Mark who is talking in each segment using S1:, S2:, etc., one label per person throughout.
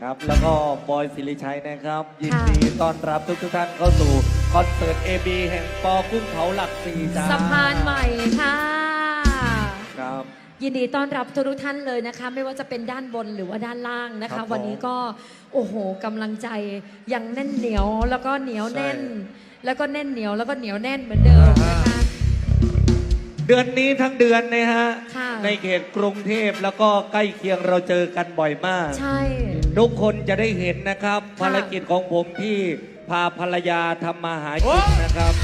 S1: ครับ แล้วก็บอยสิริชัยนะครับ ยิน
S2: ค่ะ
S1: ดีต้อนรับทุกทุกๆท่านเข้าสู่คอนเสิร์ต AB แห่งปอกุ้งเผาหลักสี่จ้า
S2: สะพานใหม่ค่ะ
S1: ครับ
S2: ยินดีต้อนรับทุกๆท่านเลยนะคะ ไม่ว่าจะเป็นด้านบนหรือว่าด้านล่างนะ
S1: ครั
S2: คะ
S1: บผม
S2: วันนี้ก็โอ้โหกำลังใจยังแน่นเหนียวแล้วก็เหนียวแน่น แล้วก็แน่นเหนียวแล้วก็เหนียวแน่นเหมือนเดิมนะคะ
S1: เดือนนี้ทั้งเดือนนะฮะ
S2: ค่ะ
S1: ในเขตกรุงเทพแล้วก็ใกล้เคียงเราเจอกันบ่อยมาก
S2: ใช่
S1: ทุกคนจะได้เห็นนะครับ
S2: ค่ะ
S1: ภารกิจของผมที่พาภรรยาทำมาหากินนะครับ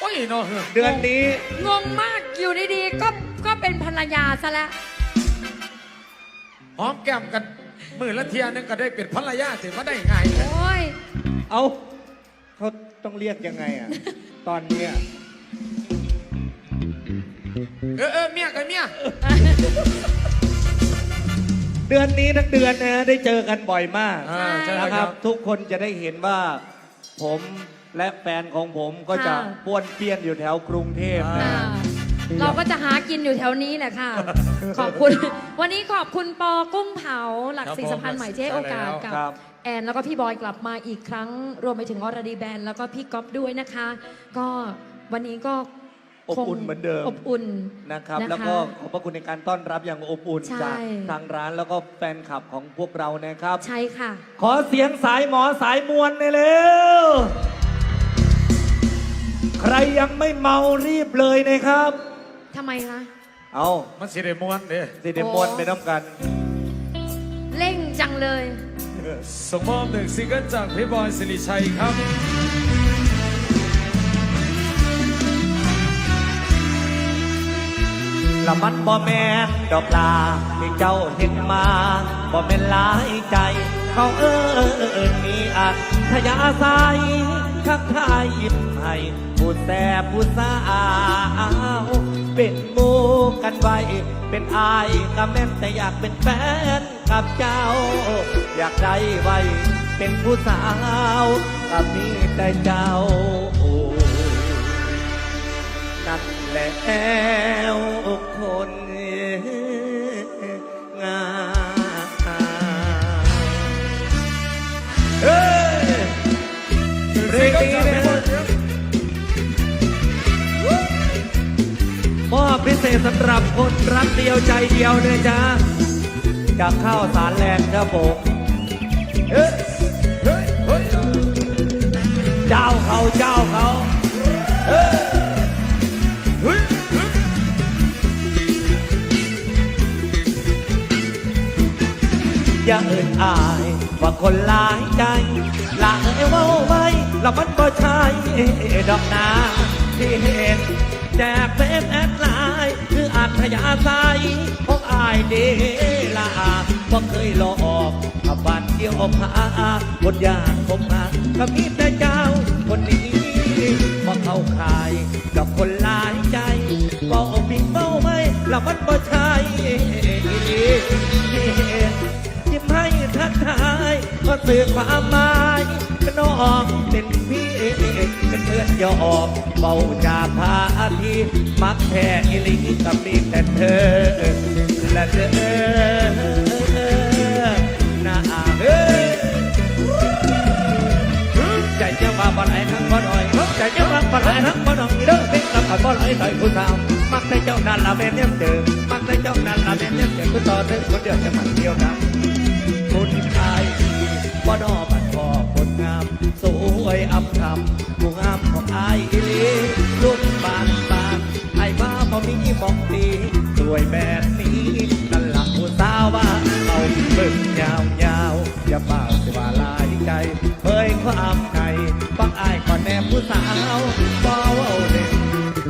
S3: โอ้ยเนาะ
S1: เดือนนี้
S2: งงมากอยู่ดีๆก็ก็เป็นภรรยาซะแล้ว
S3: หอมแก้มกันมือละเทียนึงก็ได้เป็นภรรยาถึงมาได้ไงายแท้
S2: โอ้ย
S1: เอาเขาต้องเรียกยังไงอะ ตอนเนี้ย
S3: เออเออเมียกับเมีย
S1: เดือนนี้ทั้งเดือนนะฮะได้เจอกันบ่อยมาก
S3: อ่าใช่
S1: นะ
S3: ค
S1: ค
S3: รั
S1: รับ บ ทุกคนจะได้เห็นว่า ผมและแฟนของผมก็จะ
S2: ค่ะ
S1: ป้วนเปี้ยนอยู่แถวกรุงเทพนะ
S2: อ่า
S1: ฮะ
S2: เราก็จะหากินอยู่แถวนี้แหละค่ะ ขอบคุณ วันนี้ขอบคุณปอกุ้งเผาหลักสี่สะพานใหม่ที่ให้โอกาสกับ
S1: ครับ
S2: แอนแล้วก็พี่บอยกลับมาอีกครั้ง รวมไปถึงอรดีแบนแล้วก็พี่ก๊อฟด้วยนะคะ ก็วันนี้ก็
S1: อบ
S2: คง
S1: อุ่นเหมือนเดิม
S2: อบอุ่น
S1: นะครับ
S2: นะคะ
S1: แล้วก็ขอบพระคุณในการต้อนรับอย่างอบอุ่น
S2: ใช่
S1: จากทางร้านแล้วก็แฟนคลับของพวกเรานะครับ
S2: ใช่ค่ะ
S1: ขอเสียงสายหมอสายมวลหน่อยเร็วใครยังไม่เมารีบเลยนะครับ
S2: ทำไมคะ
S1: เอา
S3: มันสิได้มวนเด้
S1: สิเดมวนไปน้ำกัน
S2: เร่งจังเลย
S3: ส่งมอบหนึ่งซิงเกิลจากพี่บอยสิริชัยครับ
S1: ละมันบ่แม่นดอกลาที่เจ้าเห็นมาบ่แม่นหลายใจ เขาเอิญมีอันทยาสายทักทายยิ้มให้ผู้แสบผู้สาวเป็นหมูกันไว้ เป็นอายก็แม่นแต่อยากเป็นแฟนกับเจ้า อยากได้ไว้เป็นผู้สาวก็มีแต่เจ้า นั่นแล้วคนงามเฮ้ยเพลงนี้นมอบพิเศษสำหรับคนรักเดียวใจเดียวเลยจ้าจากข้าวสารแลนด์ครับผม เจ้าเขาเจ้าเขาอย่าเอ่ยอายว่าคนหลายใจละเอ่ยว่าไว้แล้วมันก็ใช่ดอกนาที่เห็นแจกเฟซแอดไลน์คืออัธยาศัยของอายเดลาบ่เคยหลอก บ้านเที่ยวพบนยานผมมาก็มีแต่เจ้าคนนี้บ่เข้าขายกับคนหลายใจก็เอาปิงเป้าไม่ล้วมันก็ใช่ยิ้มให้ทักทายก็สื่อความหมายเป็นน้องเป็นพี่เป็นเพื่อนยอมเบาจากพาทีมักแค่อิลิกับมีแต่เธอ ไหลทั้งบ่หน่อยใจเจ้ามาบ่ไหลทั้งบ่หน่อยเด้อเป็นกับบ่ไหลต่อยผู้สาวมักแต่เจ้านั่นละเป็นเนี่ยเดิมมักแต่เจ้านั่นละเป็นเนี่ยเดิมก็ต่อเนื่องคนเดียวจะมันเดียวกันคนไทยบ่ดอบัดพอคนงามสวยอับคำผู้งามของอายอีลีรุ่นบานบานไอ้บ้าบ่มีมองดีสวยแบบ เผยความในฟังอายก่อนแน่ผู้สาวบ่เว้าเด่น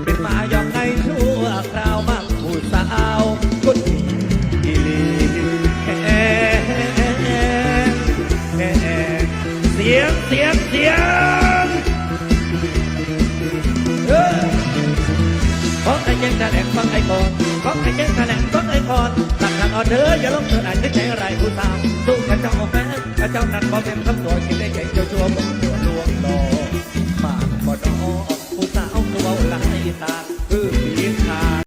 S1: เป็นมายองในชั่วคราวมั่งผู้สาวคนดีอีลีเสียงเสียงเสียงเออฟังไอ้ยังแถลงฟังไอ้ก่อนฟังไอ้ยังแถลงฟังไอ้ก่อนหลักทางออเดอร์อย่าลงเธออาจจะใจอะไรผู้สาว สู้กับเจ้าแฟนกับเจ้านั้นบ่เป็นคำตัวคิดได้ใจเจ้าชัวบ่